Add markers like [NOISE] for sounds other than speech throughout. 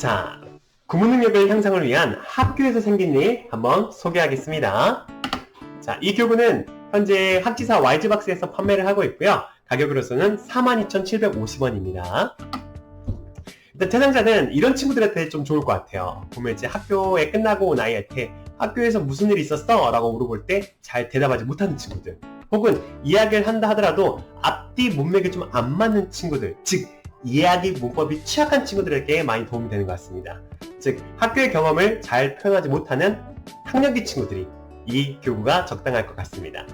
자, 구문 능력을 향상을 위한 학교에서 생긴 일 한번 소개하겠습니다. 자, 이 교구는 현재 학지사 와이즈박스에서 판매를 하고 있고요. 가격으로서는 42,750원입니다. 일단 대상자는 이런 친구들한테 좀 좋을 것 같아요. 보면 이제 학교에 끝나고 온 아이한테 학교에서 무슨 일이 있었어? 라고 물어볼 때 잘 대답하지 못하는 친구들. 혹은 이야기를 한다 하더라도 앞뒤 문맥이 좀 안 맞는 친구들. 즉, 이야기 문법이 취약한 친구들에게 많이 도움이 되는 것 같습니다. 즉, 학교의 경험을 잘 표현하지 못하는 학력기 친구들이 이 교구가 적당할 것 같습니다.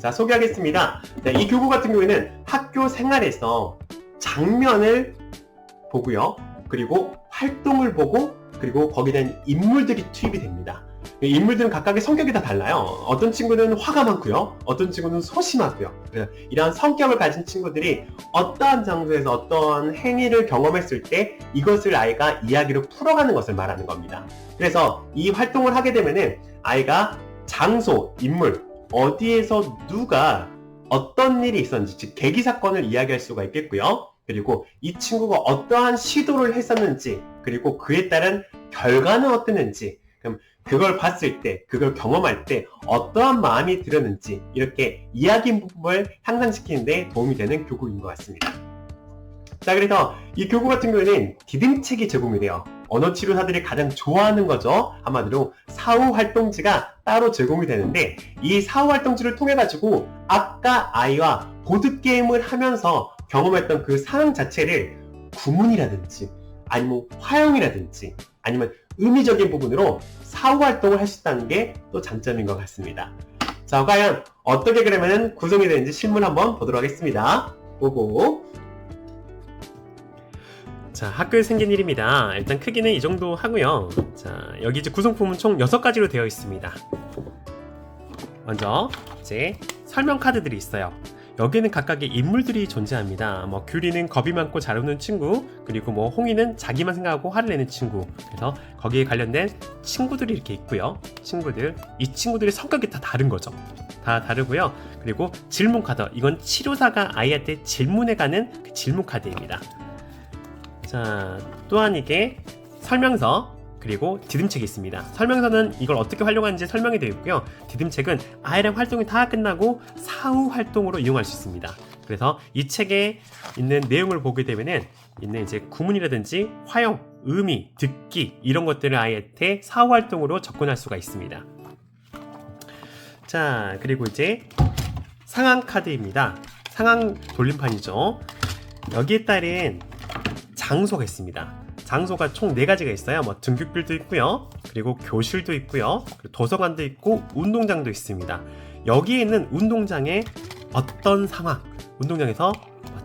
자, 소개하겠습니다. 네, 이 교구 같은 경우에는 학교 생활에서 장면을 보고요. 그리고 활동을 보고 그리고 거기에 대한 인물들이 투입이 됩니다. 이 인물들은 각각의 성격이 다 달라요. 어떤 친구는 화가 많고요. 어떤 친구는 소심하고요. 그래서 이러한 성격을 가진 친구들이 어떠한 장소에서 어떠한 행위를 경험했을 때 이것을 아이가 이야기로 풀어가는 것을 말하는 겁니다. 그래서 이 활동을 하게 되면은 아이가 장소, 인물, 어디에서 누가 어떤 일이 있었는지, 즉 계기 사건을 이야기할 수가 있겠고요. 그리고 이 친구가 어떠한 시도를 했었는지, 그리고 그에 따른 결과는 어땠는지, 그럼 그걸 봤을 때, 그걸 경험할 때 어떠한 마음이 들었는지 이렇게 이야기 부분을 향상시키는데 도움이 되는 교구인 것 같습니다. 자, 그래서 이 교구 같은 경우에는 디딤책이 제공이 돼요. 언어치료사들이 가장 좋아하는 거죠. 한마디로 사후 활동지가 따로 제공이 되는데 이 사후 활동지를 통해 가지고 아까 아이와 보드 게임을 하면서 경험했던 그 상황 자체를 구문이라든지 아니면 화형이라든지 아니면 의미적인 부분으로 사후 활동을 할 수 있다는 게 또 장점인 것 같습니다. 자, 과연 어떻게 그러면 구성이 되는지 실물 한번 보도록 하겠습니다. 보고 자, 학교에 생긴 일입니다. 일단 크기는 이 정도 하고요. 자, 여기 이제 구성품은 총 6가지로 되어 있습니다. 먼저 이제 설명 카드들이 있어요. 여기에는 각각의 인물들이 존재합니다. 뭐 규리는 겁이 많고 잘 웃는 친구, 그리고 뭐 홍이는 자기만 생각하고 화를 내는 친구. 그래서 거기에 관련된 친구들이 이렇게 있고요. 친구들, 이 친구들의 성격이 다 다른 거죠. 다 다르고요. 그리고 질문 카드, 이건 치료사가 아이한테 질문해 가는 그 질문 카드입니다. 자, 또한 이게 설명서 그리고 디딤책이 있습니다. 설명서는 이걸 어떻게 활용하는지 설명이 되어 있고요. 디딤책은 아이랑 활동이 다 끝나고 사후 활동으로 이용할 수 있습니다. 그래서 이 책에 있는 내용을 보게 되면은 있는 이제 구문이라든지 화용, 의미, 듣기 이런 것들을 아이한테 사후 활동으로 접근할 수가 있습니다. 자, 그리고 이제 상황 카드입니다. 상황 돌림판이죠. 여기에 따른 장소가 있습니다. 장소가 총 4가지가 있어요. 뭐 등굣길도 있고요. 그리고 교실도 있고요. 그리고 도서관도 있고 운동장도 있습니다. 여기에 있는 운동장에 어떤 상황, 운동장에서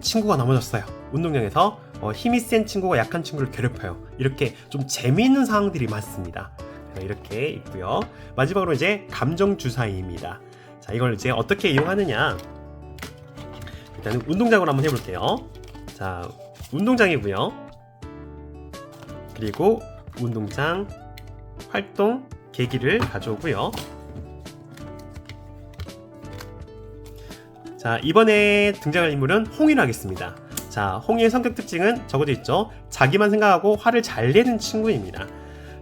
친구가 넘어졌어요. 운동장에서 어, 힘이 센 친구가 약한 친구를 괴롭혀요. 이렇게 좀 재미있는 상황들이 많습니다. 이렇게 있고요. 마지막으로 이제 감정 주사위입니다. 자, 이걸 이제 어떻게 이용하느냐? 일단은 운동장으로 한번 해볼게요. 자, 운동장이고요. 그리고 운동장 활동 계기를 가져오고요. 자, 이번에 등장할 인물은 홍이로 하겠습니다. 자, 홍이의 성격 특징은 적어져 있죠. 자기만 생각하고 화를 잘 내는 친구입니다.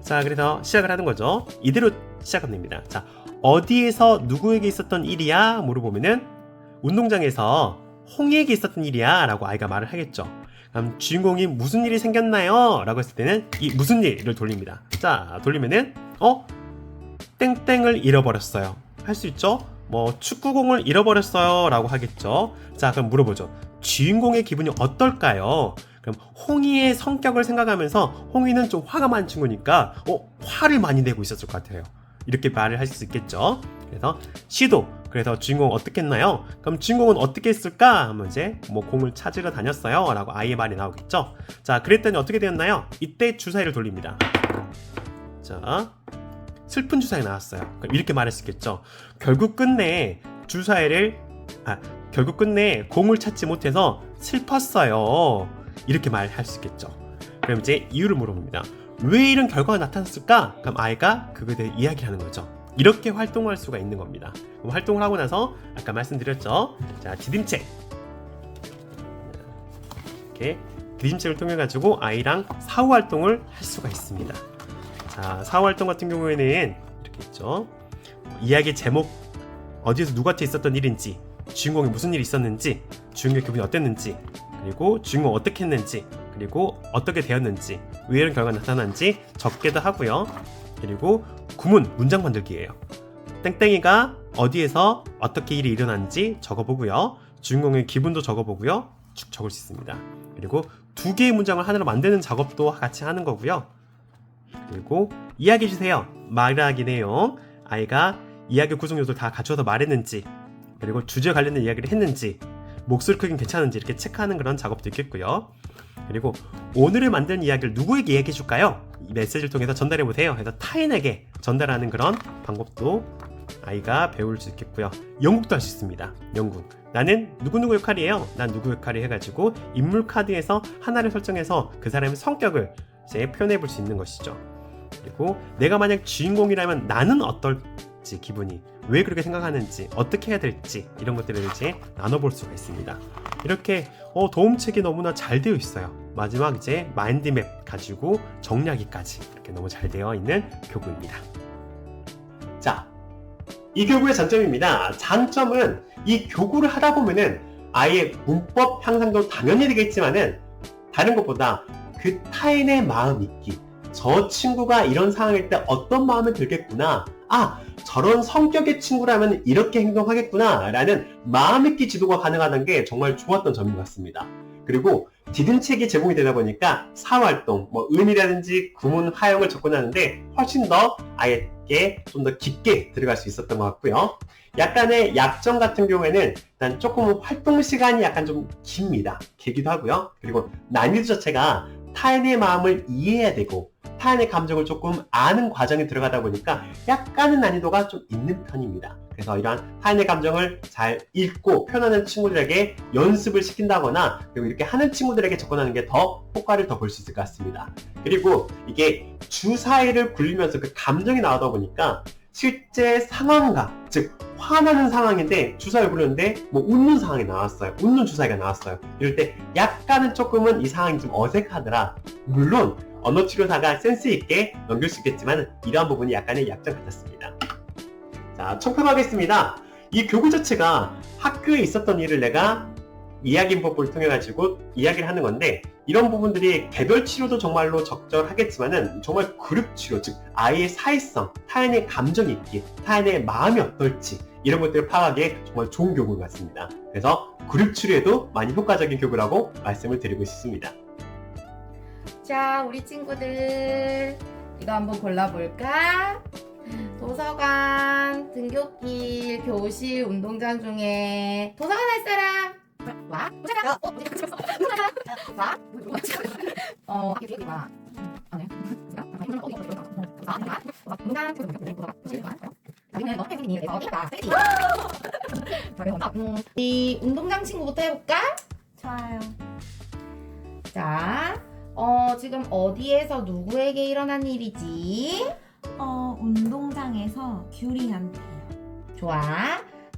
자, 그래서 시작을 하는 거죠. 이대로 시작하면 됩니다. 자, 어디에서 누구에게 있었던 일이야? 물어보면은 운동장에서 홍이에게 있었던 일이야 라고 아이가 말을 하겠죠. 그럼 주인공이 무슨 일이 생겼나요? 라고 했을 때는 이 무슨 일을 돌립니다. 자, 돌리면은 어? 땡땡을 잃어버렸어요. 할 수 있죠? 뭐 축구공을 잃어버렸어요 라고 하겠죠. 자, 그럼 물어보죠. 주인공의 기분이 어떨까요? 그럼 홍이의 성격을 생각하면서 홍이는 좀 화가 많은 친구니까 어, 화를 많이 내고 있었을 것 같아요. 이렇게 말을 하실 수 있겠죠. 그래서 시도 그래서 주인공 어떻게 했나요? 그럼 주인공은 어떻게 했을까? 하면 이제 뭐 공을 찾으러 다녔어요 라고 아이의 말이 나오겠죠 자 그랬더니 어떻게 되었나요? 이때 주사위를 돌립니다 자 슬픈 주사위 나왔어요 그럼 이렇게 말할 수 있겠죠 결국 끝내 주사위를 아 결국 끝내 공을 찾지 못해서 슬펐어요 이렇게 말할 수 있겠죠 그럼 이제 이유를 물어봅니다 왜 이런 결과가 나타났을까? 그럼 아이가 그거에 대해 이야기를 하는 거죠 이렇게 활동할 수가 있는 겁니다. 활동을 하고 나서 아까 말씀드렸죠. 자, 디딤책. 이렇게 그림책을 통해 가지고 아이랑 사후 활동을 할 수가 있습니다. 자, 사후 활동 같은 경우에는 이렇게 있죠. 이야기 제목 어디에서 누구한테 있었던 일인지 주인공이 무슨 일이 있었는지 주인공의 기분이 어땠는지 그리고 주인공 어떻게 했는지 그리고 어떻게 되었는지 왜 이런 결과가 나타난지 적게도 하고요. 그리고 구문 문장 만들기예요. 땡땡이가 어디에서 어떻게 일이 일어났는지 적어보고요. 주인공의 기분도 적어보고요. 쭉 적을 수 있습니다. 그리고 두 개의 문장을 하나로 만드는 작업도 같이 하는 거고요. 그리고 이야기해 주세요. 말하기 내용. 아이가 이야기 구성 요소를 다 갖춰서 말했는지, 그리고 주제 관련된 이야기를 했는지, 목소리 크기는 괜찮은지 이렇게 체크하는 그런 작업도 있겠고요. 그리고 오늘을 만든 이야기를 누구에게 얘기해 줄까요? 이 메시지를 통해서 전달해 보세요. 해서 타인에게 전달하는 그런 방법도 아이가 배울 수 있겠고요. 영국도 할 수 있습니다. 영국. 나는 누구누구 역할이에요. 난 누구 역할이 해가지고 인물 카드에서 하나를 설정해서 그 사람의 성격을 이제 표현해 볼 수 있는 것이죠. 그리고 내가 만약 주인공이라면 나는 어떨지 기분이 왜 그렇게 생각하는지 어떻게 해야 될지 이런 것들을 이제 나눠볼 수가 있습니다. 이렇게 어, 도움책이 너무나 잘 되어 있어요. 마지막 이제 마인드맵 가지고 정리하기까지 이렇게 너무 잘 되어 있는 교구입니다. 자, 이 교구의 장점입니다. 장점은 이 교구를 하다 보면은 아예 문법 향상도 당연히 되겠지만은 다른 것보다 그 타인의 마음 있기. 저 친구가 이런 상황일 때 어떤 마음이 들겠구나. 아, 저런 성격의 친구라면 이렇게 행동하겠구나. 라는 마음 있기 지도가 가능하다는 게 정말 좋았던 점인 것 같습니다. 그리고 디딤책이 제공이 되다 보니까 사활동, 뭐 의미라든지 구문 화형을 접근하는데 훨씬 더 아이에게 좀더 깊게 들어갈 수 있었던 것 같고요. 약간의 약점 같은 경우에는 일단 조금 활동 시간이 약간 좀 깁니다. 길기도 하고요. 그리고 난이도 자체가 타인의 마음을 이해해야 되고 타인의 감정을 조금 아는 과정에 들어가다 보니까 약간은 난이도가 좀 있는 편입니다. 그래서 이러한 타인의 감정을 잘 읽고 표현하는 친구들에게 연습을 시킨다거나 그리고 이렇게 하는 친구들에게 접근하는 게 더 효과를 더 볼 수 있을 것 같습니다. 그리고 이게 주사위를 굴리면서 그 감정이 나오다 보니까 실제 상황과 즉 화나는 상황인데 주사위를 굴렸는데 뭐 웃는 상황이 나왔어요. 웃는 주사위가 나왔어요. 이럴 때 약간은 조금은 이 상황이 좀 어색하더라. 물론 언어 치료사가 센스 있게 넘길 수 있겠지만 이러한 부분이 약간의 약점 같았습니다. 자, 청평하겠습니다. 이 교구 자체가 학교에 있었던 일을 내가 이야기법을 통해 가지고 이야기를 하는 건데 이런 부분들이 개별 치료도 정말로 적절하겠지만은 정말 그룹 치료 즉 아이의 사회성, 타인의 감정 있기, 타인의 마음이 어떨지 이런 것들을 파악하기에 정말 좋은 교구 같습니다. 그래서 그룹 치료에도 많이 효과적인 교구라고 말씀을 드리고 싶습니다. 자, 우리 친구들 이거 한번 골라볼까? 도서관, 등굣길, 교실, 운동장 중에 도서관 할 사람? 와? 도서관? 어? 어디 와? 어, 이게 되게 와. 아네. 운동장, 교실, 나중에 너 팬이니 어디가? 이 운동장 친구부터 해볼까? 좋아요. 자, 어, 지금 어디에서 누구에게 일어난 일이지? 어, 운동장에서 귤이한테요. 좋아.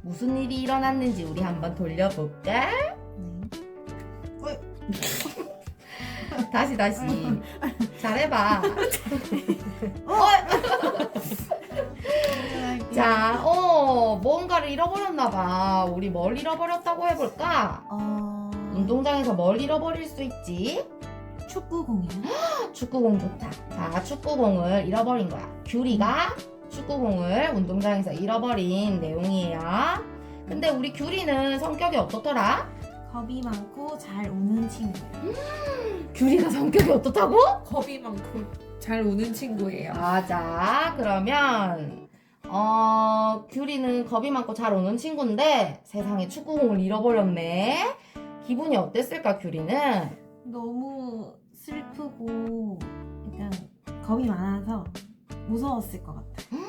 무슨 일이 일어났는지 우리 한번 돌려볼까? 다시, 다시. 잘해봐. 어, 자, 어, 뭔가를 잃어버렸나 봐. 우리 뭘 잃어버렸다고 해볼까? 어, 운동장에서 뭘 잃어버릴 수 있지? 축구공이요? [GASPS] 축구공 좋다. 자, 축구공을 잃어버린 거야. 귤이가 축구공을 운동장에서 잃어버린 내용이에요. 근데 우리 귤이는 성격이 어떻더라? 겁이 많고 잘 우는 친구예요. 귤이가 성격이 어떻다고? 겁이 많고 잘 우는 친구예요. 맞아. 그러면 어, 귤이는 겁이 많고 잘 오는 친구인데 세상에 축구공을 잃어버렸네. 기분이 어땠을까, 귤이는? 너무 슬프고 약간 겁이 많아서 무서웠을 것 같아요.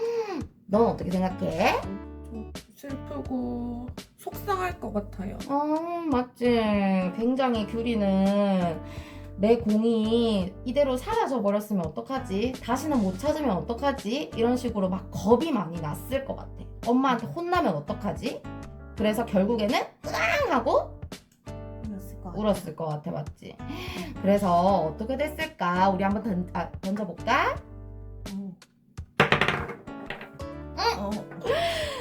넌 어떻게 생각해? 좀 슬프고 속상할 것 같아요. 어, 맞지. 굉장히 귤이는 내 공이 이대로 사라져 버렸으면 어떡하지? 다시는 못 찾으면 어떡하지? 이런 식으로 막 겁이 많이 났을 것 같아. 엄마한테 혼나면 어떡하지? 그래서 결국에는 으앙 하고 그랬을 것 같아. 울었을 것 같아, 맞지? 그래서 어떻게 됐을까? 우리 한번 던, 아, 던져볼까? 어. 응. 어.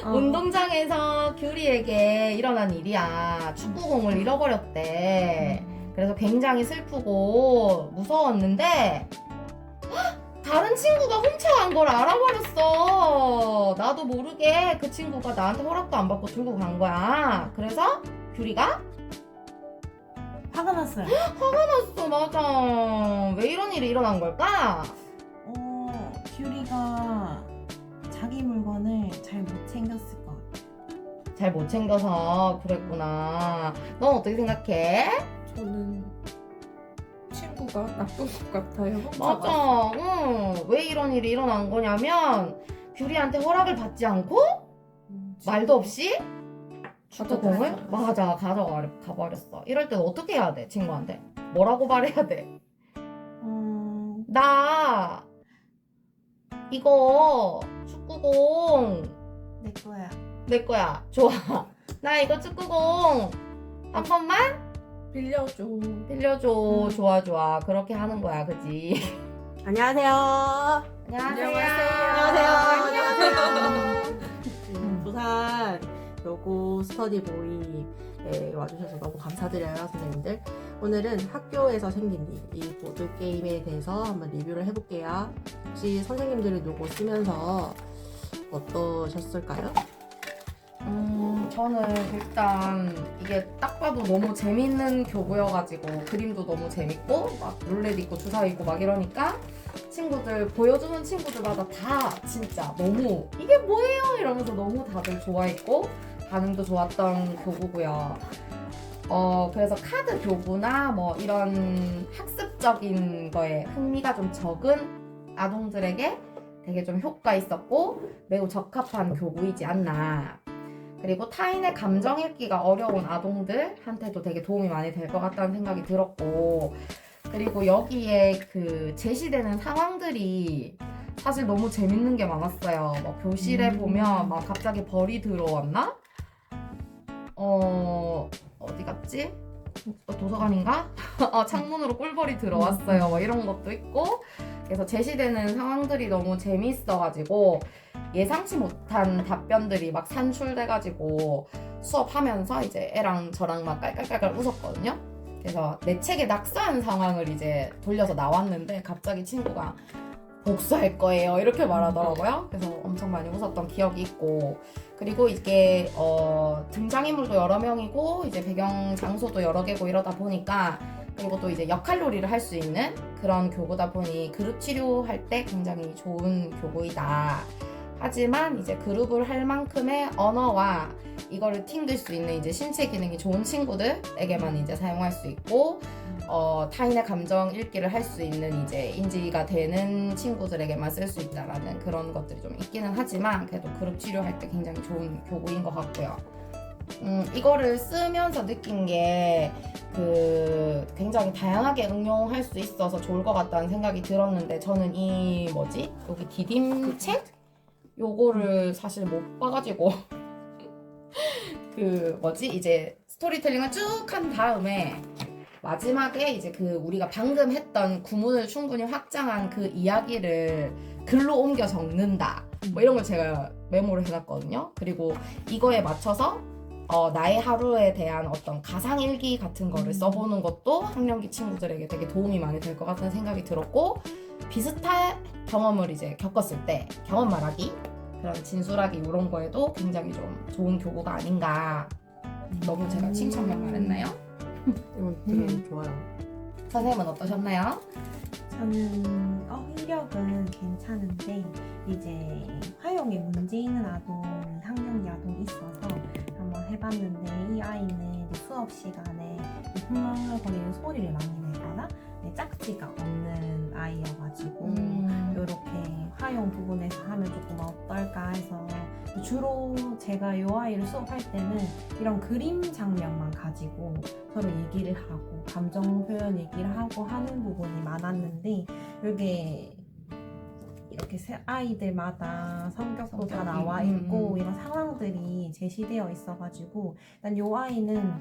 어. 운동장에서 규리에게 일어난 일이야. 축구공을 잃어버렸대. 그래서 굉장히 슬프고 무서웠는데 헉! 다른 친구가 훔쳐간 걸 알아버렸어. 나도 모르게 그 친구가 나한테 허락도 안 받고 들고 간 거야. 그래서 규리가 화가 났어요. 화났어, 맞아. 왜 이런 일이 일어난 걸까? 어, 큐리가 자기 물건을 잘 못 챙겼을 것 같아. 잘 못 챙겨서 그랬구나. 넌 어떻게 생각해? 저는 친구가 나쁜 것 같아요. 맞아. 응. 왜 이런 일이 일어난 거냐면 규리한테 허락을 받지 않고 음, 말도 없이 축구공을 가져갔어. 맞아 가져가 가버렸어. 이럴 땐 어떻게 해야 돼 친구한테? 뭐라고 말해야 돼? 어, 나 이거 축구공 내 거야. 내 거야. 좋아. [LAUGHS] 나 이거 축구공 한 번만 빌려줘. 빌려줘. 음. 좋아 좋아. 그렇게 하는 거야, 그지? [LAUGHS] 안녕하세요. 안녕하세요. 안녕하세요. 음. 음, [LAUGHS] 부산 여고 스터디 모임에 와주셔서 너무 감사드려요, 선생님들. 오늘은 학교에서 생긴 일, 이 보드 게임에 대해서 한번 리뷰를 해볼게요. 혹시 선생님들이 요거 쓰면서 어떠셨을까요? 음, 저는 일단 이게 딱 봐도 너무 재밌는 교구여가지고 그림도 너무 재밌고 막 룰렛 있고 주사 있고 막 이러니까 친구들 보여주는 친구들마다 다 진짜 너무 이게 뭐예요 이러면서 너무 다들 좋아했고 반응도 좋았던 교구고요. 어 그래서 카드 교구나 뭐 이런 학습적인 거에 흥미가 좀 적은 아동들에게 되게 좀 효과 있었고 매우 적합한 교구이지 않나. 그리고 타인의 감정 읽기가 어려운 아동들한테도 되게 도움이 많이 될 것 같다는 생각이 들었고, 그리고 여기에 그 제시되는 상황들이 사실 너무 재밌는 게 많았어요. 뭐 교실에 음. 보면 막 갑자기 벌이 들어왔나? 어, 어디 갔지? 어, 도서관인가? [LAUGHS] 어, 창문으로 꿀벌이 들어왔어요. 뭐 이런 것도 있고. 그래서 제시되는 상황들이 너무 재미있어가지고 예상치 못한 답변들이 막 산출돼가지고 수업하면서 이제 애랑 저랑 막 깔깔깔깔 웃었거든요. 그래서 내 책에 낙서한 상황을 이제 돌려서 나왔는데 갑자기 친구가 복수할 거예요 이렇게 말하더라고요. 그래서 엄청 많이 웃었던 기억이 있고 그리고 이게 어, 등장인물도 여러 명이고 이제 배경 장소도 여러 개고 이러다 보니까 그리고 또 이제 역할놀이를 할 수 있는 그런 교구다 보니 그룹 치료할 때 굉장히 좋은 교구이다. 하지만 이제 그룹을 할 만큼의 언어와 이거를 튕길 수 있는 이제 신체 기능이 좋은 친구들에게만 이제 사용할 수 있고 어, 타인의 감정 읽기를 할 수 있는 이제 인지가 되는 친구들에게만 쓸 수 있다라는 그런 것들이 좀 있기는 하지만 그래도 그룹 치료할 때 굉장히 좋은 교구인 것 같고요. 음, 이거를 쓰면서 느낀 게 그 굉장히 다양하게 응용할 수 있어서 좋을 것 같다는 생각이 들었는데 저는 이 뭐지? 여기 디딤 책? 요거를 사실 못 봐가지고 [LAUGHS] 그 뭐지? 이제 스토리텔링을 쭉 한 다음에 마지막에 이제 그 우리가 방금 했던 구문을 충분히 확장한 그 이야기를 글로 옮겨 적는다. 뭐 이런 걸 제가 메모를 해놨거든요. 그리고 이거에 맞춰서 어, 나의 하루에 대한 어떤 가상 일기 같은 거를 써보는 것도 학령기 친구들에게 되게 도움이 많이 될 것 같다는 생각이 들었고 비슷한 경험을 이제 겪었을 때 경험 말하기 그런 진술하기 이런 거에도 굉장히 좀 좋은 교구가 아닌가 너무 제가 칭찬만 말했나요? 이건 되게 음. 좋아요. 선생님은 어떠셨나요? 저는 어휘력은 괜찮은데 이제 화용에 문제 있는 아동, 학령기 아동이 있어서 해봤는데 이 아이는 수업 시간에 흥얼흥얼거리는 소리를 많이 내거나 네, 짝지가 없는 아이여가지고 음, 이렇게 화용 부분에서 하면 조금 어떨까 해서 주로 제가 이 아이를 수업할 때는 이런 그림 장면만 가지고 서로 얘기를 하고 감정 표현 얘기를 하고 하는 부분이 많았는데 이게 이렇게 아이들마다 성격도 다 성격이, 나와 음, 있고 음. 이런 상황들이 제시되어 있어가지고 일단 요 아이는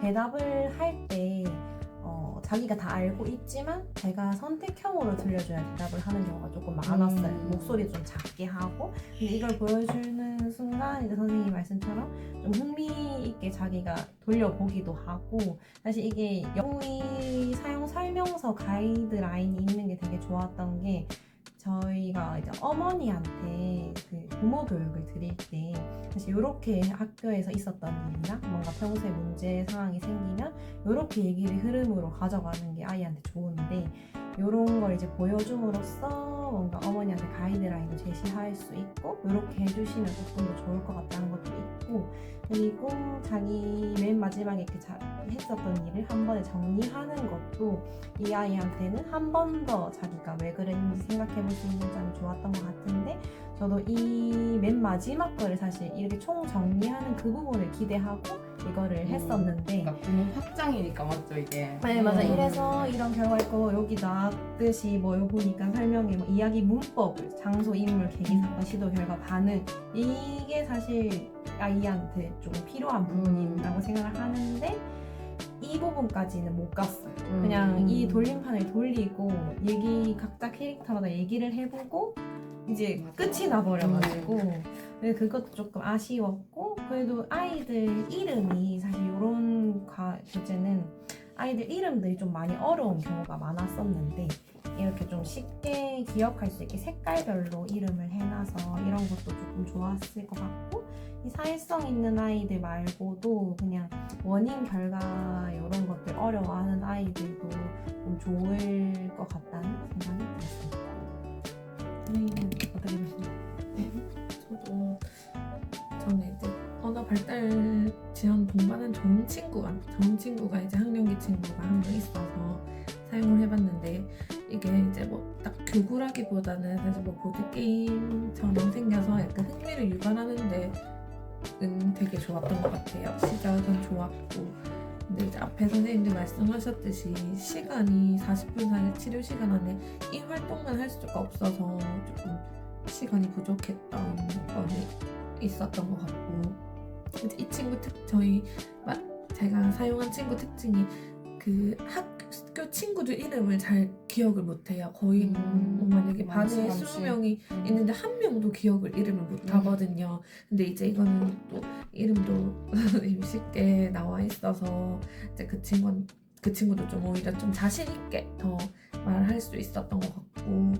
대답을 할때 어, 자기가 다 알고 있지만 제가 선택형으로 들려줘야 대답을 하는 경우가 조금 많았어요. 음. 목소리 좀 작게 하고 근데 이걸 보여주는 순간 이제 선생님 말씀처럼 좀 흥미 있게 자기가 돌려보기도 하고 사실 이게 영의 사용 설명서 가이드라인이 있는 게 되게 좋았던 게 저희가 이제 어머니한테 그 부모 교육을 드릴 때 사실 이렇게 학교에서 있었던 일이나 뭔가 평소에 문제 상황이 생기면 이렇게 얘기를 흐름으로 가져가는 게 아이한테 좋은데 이런 걸 이제 보여줌으로써 뭔가 어머니한테 가이드라인을 제시할 수 있고 이렇게 해주시면 조금 더 좋을 것 같다는 것도 있고 그리고 자기 맨 마지막에 이렇게 자, 했었던 일을 한 번에 정리하는 것도 이 아이한테는 한 번 더 자기가 왜 그랬는지 생각해 볼수 있는 점이 좋았던 것 같은데 저도 이 맨 마지막 거를 사실 이렇게 총 정리하는 그 부분을 기대하고 이거를 음. 했었는데 그러니까 확장이니까 맞죠 이게. 네 맞아 음. 이래서 이런 결과 있고 여기 나왔듯이 뭐 여기 보니까 설명에 뭐 이야기 문법을 장소 인물 계기 사건 시도 결과 반응 이게 사실 아이한테 좀 필요한 음. 부분이라고 생각을 하는데 이 부분까지는 못 갔어요 음. 그냥 이 돌림판을 돌리고 얘기 각자 캐릭터마다 얘기를 해보고 이제 맞아. 끝이 나버려가지고 네, 그것도 조금 아쉬웠고 그래도 아이들 이름이 사실 이런 교재는 아이들 이름들이 좀 많이 어려운 경우가 많았었는데 이렇게 좀 쉽게 기억할 수 있게 색깔별로 이름을 해놔서 이런 것도 조금 좋았을 것 같고 이 사회성 있는 아이들 말고도 그냥 원인 결과 이런 것들 어려워하는 아이들도 좀 좋을 것 같다는 생각이 들었습니다. 선생님은 어떻게 보시나요? 저도 저는 이제 언어 발달 지원 동반은 좋은 친구가 좋은 친구가 이제 학령기 친구가 한 명 있어서 사용을 해봤는데 이게 이제 뭐 딱 교구라기보다는 사실 뭐 보드 게임처럼 생겨서 약간 흥미를 유발하는데 은 되게 좋았던 것 같아요. 시작은 좋았고 근데 이제 앞에 선생님들 말씀하셨듯이 시간이 40분 사이 치료 시간 안에 이 활동만 할 수가 없어서 조금 시간이 부족했던 건이 있었던 것 같고 이제 이 친구 특 저희 마- 제가 사용한 친구 특징이 그 학교 친구들 이름을 잘 기억을 못해요. 거의 음, 뭐 만약에 많지, 반에 많지. 20명이 있는데 한 명도 기억을 이름을 못 하거든요. 근데 이제 이거는 또 이름도 쉽게 나와 있어서 이제 그 친구 그 친구도 좀 오히려 좀 자신 있게 더 말할 수 있었던 것 같고